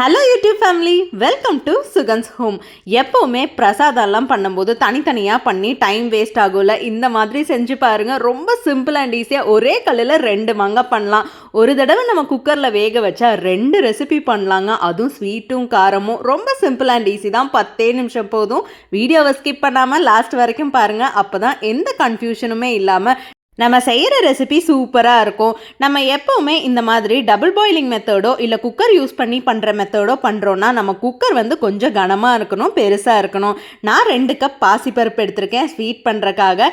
Hello YouTube family welcome to Sugan's home எப்போவுமே பிரசாதம்லாம் பண்ணும்போது தனித்தனியாக பண்ணி டைம் வேஸ்ட் ஆகும்ல. இந்த மாதிரி செஞ்சு பாருங்கள் ரொம்ப சிம்பிள் அண்ட் ஈஸியாக ஒரே கல்லில் ரெண்டு மங்க பண்ணலாம். ஒரு தடவை நம்ம குக்கரில் வேக வச்சா ரெண்டு ரெசிபி பண்ணலாங்க. அதுவும் ஸ்வீட்டும் காரமும் ரொம்ப சிம்பிள் அண்ட் ஈஸி தான். பத்தே நிமிஷம் போதும். வீடியோவை ஸ்கிப் பண்ணாமல் லாஸ்ட் வரைக்கும் பாருங்கள் அப்போ தான் எந்த கன்ஃபியூஷனுமே இல்லாமல் நம்ம செய்கிற ரெசிபி சூப்பராக இருக்கும். நம்ம எப்போவுமே இந்த மாதிரி டபுள் பாயிலிங் மெத்தடோ இல்லை குக்கர் யூஸ் பண்ணி பண்ணுற மெத்தடோ பண்ணுறோன்னா நம்ம குக்கர் வந்து கொஞ்சம் கனமாக இருக்கணும் பெருசாக இருக்கணும். நான் ரெண்டு கப் பாசிப்பருப்பு எடுத்திருக்கேன் ஸ்வீட் பண்ணுறக்காக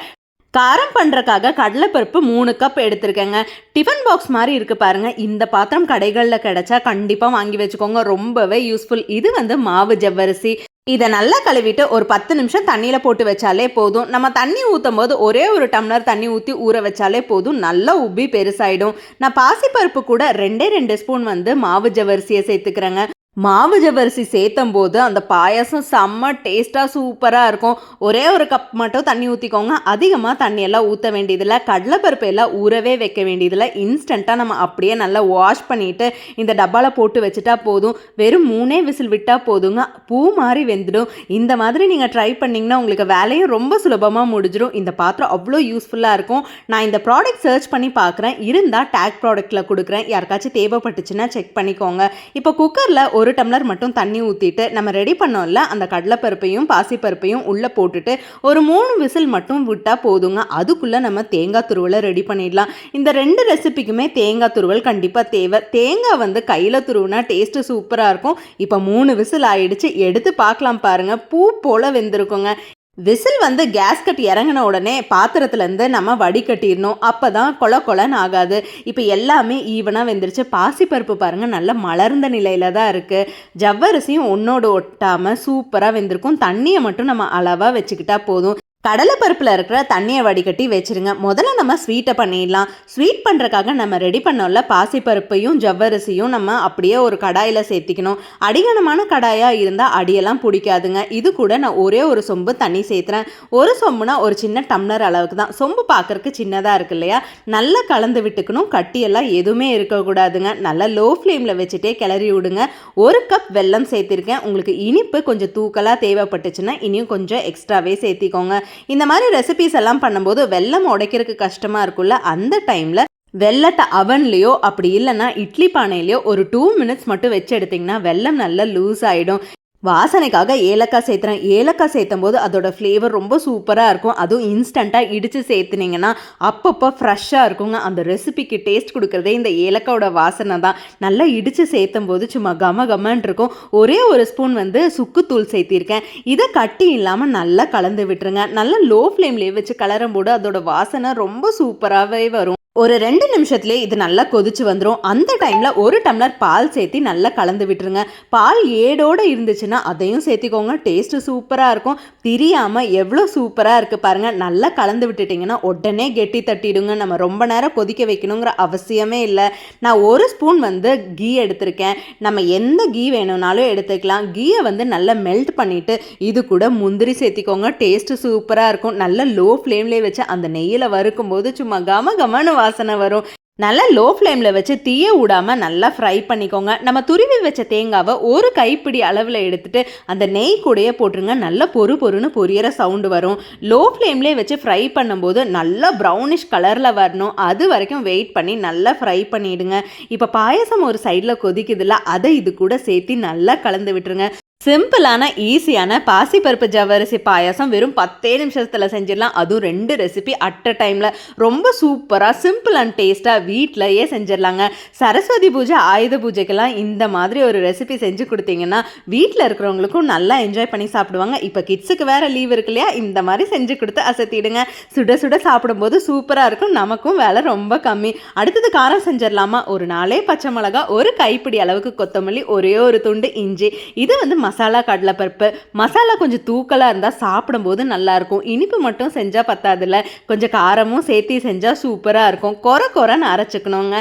காரம் பண்ணுறக்காக கடலைப்பருப்பு மூணு கப் எடுத்திருக்கேங்க. டிஃபன் பாக்ஸ் மாதிரி இருக்குது பாருங்கள் இந்த பாத்திரம் கடைகளில் கிடச்சா கண்டிப்பாக வாங்கி வச்சுக்கோங்க. ரொம்பவே யூஸ்ஃபுல் இது வந்து மாவு ஜவ்வரிசி. இதை நல்லா கழுவிட்டு ஒரு பத்து நிமிஷம் தண்ணியில் போட்டு வச்சாலே போதும். நம்ம தண்ணி ஊற்றும் போது ஒரே ஒரு டம்ளர் தண்ணி ஊற்றி ஊற வச்சாலே போதும். நல்லா உப்பி பெருசாயிடும். நான் பாசிப்பருப்பு கூட ரெண்டே ரெண்டு ஸ்பூன் வந்து மாவு ஜவரிசியை சேர்த்துக்கிறேங்க. மாவு சேர்த்தம் சேர்த்தும் போது அந்த பாயாசம் செம்ம டேஸ்ட்டாக சூப்பராக இருக்கும். ஒரே ஒரு கப் மட்டும் தண்ணி ஊற்றிக்கோங்க அதிகமாக தண்ணியெல்லாம் ஊற்ற வேண்டியதில்லை. கடலைப்பருப்பு எல்லாம் ஊறவே வைக்க வேண்டியதில்லை. இன்ஸ்டண்ட்டாக நம்ம அப்படியே நல்லா வாஷ் பண்ணிவிட்டு இந்த டப்பாவில் போட்டு வச்சுட்டா போதும். வெறும் மூணே விசில் விட்டால் போதுங்க. பூ மாதிரி வெந்துடும். இந்த மாதிரி நீங்கள் ட்ரை பண்ணிங்கன்னா உங்களுக்கு வேலையும் ரொம்ப சுலபமாக முடிஞ்சிடும். இந்த பாத்திரம் அவ்வளோ யூஸ்ஃபுல்லாக இருக்கும். நான் இந்த ப்ராடக்ட் சர்ச் பண்ணி பார்க்குறேன் இருந்தால் டேக் ப்ராடக்ட்டில் கொடுக்குறேன். யாருக்காச்சும் தேவைப்பட்டுச்சுன்னா செக் பண்ணிக்கோங்க. இப்போ குக்கரில் ஒரு ஒரு டம்ளர் மட்டும் தண்ணி ஊற்றிட்டு நம்ம ரெடி பண்ணோம்ல அந்த கடலைப்பருப்பையும் பாசிப்பருப்பையும் உள்ளே போட்டுட்டு ஒரு மூணு விசில் மட்டும் விட்டால் போதுங்க. அதுக்குள்ளே நம்ம தேங்காய் துருவலை ரெடி பண்ணிடலாம். இந்த ரெண்டு ரெசிபிக்குமே தேங்காய் துருவல் கண்டிப்பாக தேவை. தேங்காய் வந்து கையில் துருவுனா டேஸ்ட்டு சூப்பராக இருக்கும். இப்போ மூணு விசில் ஆயிடுச்சு. எடுத்து பார்க்கலாம் பாருங்கள் பூ போல் வெந்திருக்குங்க. விசில் வந்து கேஸ் கட் இறங்கின உடனே பாத்திரத்துலேருந்து நம்ம வடிகட்டிடணும் அப்போ தான் கொல கொலன்னு ஆகாது. இப்போ எல்லாமே ஈவனாக வெந்துருச்சு. பாசிப்பருப்பு பாருங்கள் நல்லா மலர்ந்த நிலையில் தான் இருக்குது ஜவ்வரிசியும் ஒன்றோடு ஒட்டாமல் சூப்பராக வெந்திருக்கும். தண்ணியை மட்டும் நம்ம அளவாக வச்சுக்கிட்டா போதும். கடலைப்பருப்பில் இருக்கிற தண்ணியை வடிகட்டி வச்சுருங்க. முதல்ல நம்ம ஸ்வீட்டை பண்ணிடலாம். ஸ்வீட் பண்ணுறக்காக நம்ம ரெடி பண்ணோம்ல பாசிப்பருப்பையும் ஜவ்வரிசியும் நம்ம அப்படியே ஒரு கடாயில் சேர்த்திக்கணும். அடிகனமான கடாயாக இருந்தால் அடியெல்லாம் பிடிக்காதுங்க. இது கூட நான் ஒரே ஒரு சொம்பு தண்ணி சேர்த்துறேன். ஒரு சொம்புனா ஒரு சின்ன டம்ளர் அளவுக்கு தான். சொம்பு பார்க்குறக்கு சின்னதாக இருக்கு இல்லையா? நல்லா கலந்து விட்டுக்கணும். கட்டியெல்லாம் எதுவுமே இருக்கக்கூடாதுங்க நல்லா லோ ஃப்ளேமில் வச்சுட்டே கிளறி விடுங்க. ஒரு கப் வெல்லம் சேர்த்திருக்கேன். உங்களுக்கு இனிப்பு கொஞ்சம் தூக்கலாக தேவைப்பட்டுச்சுன்னா இனியும் கொஞ்சம் எக்ஸ்ட்ராவே சேர்த்திக்கோங்க. இந்த மாதிரி ரெசிபிஸ் எல்லாம் பண்ணும்போது வெள்ளம் உடைக்கிறதுக்கு கஷ்டமாக இருக்கும்ல அந்த டைமில் வெள்ளத்தை அவன்லேயோ அப்படி இல்லைன்னா இட்லி பானையிலையோ ஒரு டூ மினிட்ஸ் மட்டும் வச்சு எடுத்திங்கன்னா வெள்ளம் நல்லா லூஸ் ஆகிடும் வாசனைக்காக ஏலக்காய் சேர்த்துறேன். ஏலக்காய் சேர்த்தும் போது அதோட ஃப்ளேவர் ரொம்ப சூப்பராக இருக்கும். அதுவும் இன்ஸ்டண்ட்டாக இடித்து சேர்த்துனீங்கன்னா அப்பப்போ ஃப்ரெஷ்ஷாக இருக்குங்க. அந்த ரெசிபிக்கு டேஸ்ட் கொடுக்குறதே இந்த ஏலக்காயோட வாசனை தான். நல்லா இடித்து சேர்த்தும் போது சும்மா கம கமன் இருக்கும். ஒரே ஒரு ஸ்பூன் வந்து சுக்குத்தூள் சேர்த்திருக்கேன். இதை கட்டி இல்லாமல் நல்லா கலந்து விட்டுருங்க. நல்லா லோ ஃப்ளேம்லேயே வச்சு கலரும் போது அதோட வாசனை ரொம்ப சூப்பராகவே வரும். ஒரு ரெண்டு நிமிஷத்துலேயே இது நல்லா கொதிச்சு வந்துடும் அந்த டைமில் ஒரு டம்ளர் பால் சேர்த்து நல்லா கலந்து விட்டுருங்க. பால் ஏடோடு இருந்துச்சுன்னா அதையும் சேர்த்திக்கோங்க. டேஸ்ட்டு சூப்பராக இருக்கும். திரியாமல் எவ்வளோ சூப்பராக இருக்குது பாருங்கள் நல்லா கலந்து விட்டுட்டிங்கன்னா உடனே கெட்டி தட்டிடுங்க. நம்ம ரொம்ப நேரம் கொதிக்க வைக்கணுங்கிற அவசியமே இல்லை. நான் ஒரு ஸ்பூன் வந்து கீ எடுத்திருக்கேன். நம்ம எந்த கீ வேணும்னாலும் எடுத்துக்கலாம். கீயை வந்து நல்லா மெல்ட் பண்ணிவிட்டு இது கூட முந்திரி சேர்த்திக்கோங்க. டேஸ்ட்டு சூப்பராக இருக்கும். நல்லா லோ ஃப்ளேம்லேயே வச்சு அந்த நெய்யில் வறுக்கும்போது சும்மா கம கமன்னு வாசனை வரும். நல்லா லோ ஃப்ளேமில் வச்சு தீய விடாமல் நல்லா ஃப்ரை பண்ணிக்கோங்க. நம்ம துருவி வச்ச தேங்காவை ஒரு கைப்பிடி அளவில் எடுத்துகிட்டு அந்த நெய் கூடையே போட்டுருங்க. நல்லா பொறு பொறுன்னு பொரியற சவுண்டு வரும். லோ ஃப்ளேம்லேயே வச்சு ஃப்ரை பண்ணும்போது நல்லா ப்ரௌனிஷ் கலரில் வரணும். அது வரைக்கும் வெயிட் பண்ணி நல்லா ஃப்ரை பண்ணிவிடுங்க இப்போ பாயசம் ஒரு சைடில் கொதிக்குதுல்ல அதை இது கூட சேர்த்து நல்லா கலந்து விட்டுருங்க. சிம்பிளான ஈஸியான பாசிப்பருப்பு ஜவ்வரிசி பாயாசம் வெறும் பத்தே நிமிஷத்தில் செஞ்சிடலாம். அதுவும் ரெண்டு ரெசிபி அட் அ டைமில் ரொம்ப சூப்பராக சிம்பிள் அண்ட் டேஸ்ட்டாக வீட்டிலையே செஞ்சிடலாங்க. சரஸ்வதி பூஜை ஆயுத பூஜைக்கெல்லாம் இந்த மாதிரி ஒரு ரெசிபி செஞ்சு கொடுத்தீங்கன்னா வீட்டில் இருக்கிறவங்களுக்கும் நல்லா என்ஜாய் பண்ணி சாப்பிடுவாங்க. இப்போ கிட்ஸுக்கு வேறு லீவ் இருக்கு இல்லையா? இந்த மாதிரி செஞ்சு கொடுத்து அசத்திடுங்க. சுட சுட சாப்பிடும்போது சூப்பராக இருக்கும். நமக்கும் வேலை ரொம்ப கம்மி. அடுத்தது காரம் செஞ்சிடலாமா? ஒரு நாளே பச்சை மிளகா ஒரு கைப்பிடி அளவுக்கு கொத்தமல்லி ஒரே ஒரு துண்டு இஞ்சி. இது வந்து மசாலா கடலைப்பருப்பு மசாலா கொஞ்சம் தூக்கலாக இருந்தால் சாப்பிடும்போது நல்லாயிருக்கும். இனிப்பு மட்டும் செஞ்சால் பத்தாதில்ல. கொஞ்சம் காரமும் சேர்த்து செஞ்சால் சூப்பராக இருக்கும். குறை குறைன்னு அரைச்சிக்கணுங்க.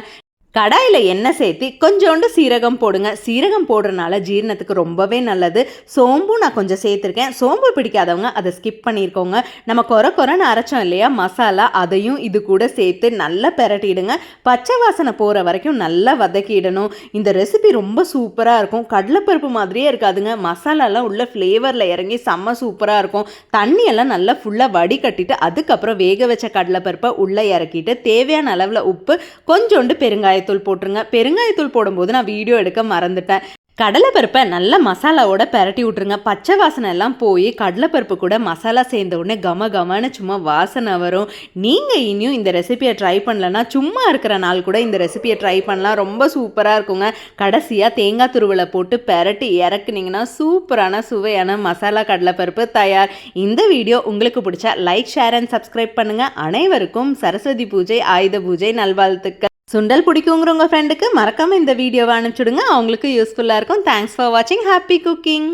கடாயில் எண்ணெய் சேர்த்து கொஞ்சோண்டு சீரகம் போடுங்க. சீரகம் போடுறனால ஜீரணத்துக்கு ரொம்பவே நல்லது. சோம்பும் நான் கொஞ்சம் சேர்த்துருக்கேன். சோம்பு பிடிக்காதவங்க அதை ஸ்கிப் பண்ணியிருக்கோங்க நம்ம குறை குறைன்னு அரைச்சோம் இல்லையா மசாலா அதையும் இது கூட சேர்த்து நல்லா பெரட்டிடுங்க. பச்சை வாசனை போகிற வரைக்கும் நல்லா வதக்கிடணும். இந்த ரெசிபி ரொம்ப சூப்பராக இருக்கும். கடலைப்பருப்பு மாதிரியே இருக்காதுங்க. மசாலாலாம் உள்ள ஃப்ளேவரில் இறங்கி செம்ம சூப்பராக இருக்கும். தண்ணியெல்லாம் நல்லா ஃபுல்லாக வடிகட்டிட்டு அதுக்கப்புறம் வேக வச்ச கடலைப்பருப்பை உள்ளே இறக்கிட்டு தேவையான அளவில் உப்பு கொஞ்சோண்டு பெருங்காயத்தூள் போட்டுருங்க. பெருங்காயத்தூள் போடும்போது நான் வீடியோ எடுக்க மறந்துட்டேன். கடலைப்பருப்பை நல்ல மசாலாவோட பரட்டி விட்ருங்க பச்சை வாசனை எல்லாம் போய் கடலைப்பருப்பு கூட மசாலா சேர்ந்த உடனே கம கமன்னு சும்மா வாசனை வரும். நீங்கள் இனியும் இந்த ரெசிபியை ட்ரை பண்ணலன்னா சும்மா இருக்கிற நாள் கூட இந்த ரெசிபியை ட்ரை பண்ணலாம். ரொம்ப சூப்பராக இருக்குங்க. கடைசியாக தேங்காய் துருவலை போட்டு பரட்டி இறக்குனீங்கன்னா சூப்பரான சுவையான மசாலா கடலைப்பருப்பு தயார். இந்த வீடியோ உங்களுக்கு பிடிச்சா லைக் ஷேர் அண்ட் சப்ஸ்கிரைப் பண்ணுங்கள் அனைவருக்கும் சரஸ்வதி பூஜை ஆயுத பூஜை நல்வாழ்த்துக்கள். சுண்டல் பிடிக்குங்கிற உங்கள் ஃப்ரெண்டுக்கு மறக்காமல் இந்த வீடியோவை அனுப்பிச்சுடுங்க. அவங்களுக்கு யூஸ்ஃபுல்லாக இருக்கும். தேங்க்ஸ் ஃபார் வாட்சிங் ஹாப்பி குக்கிங்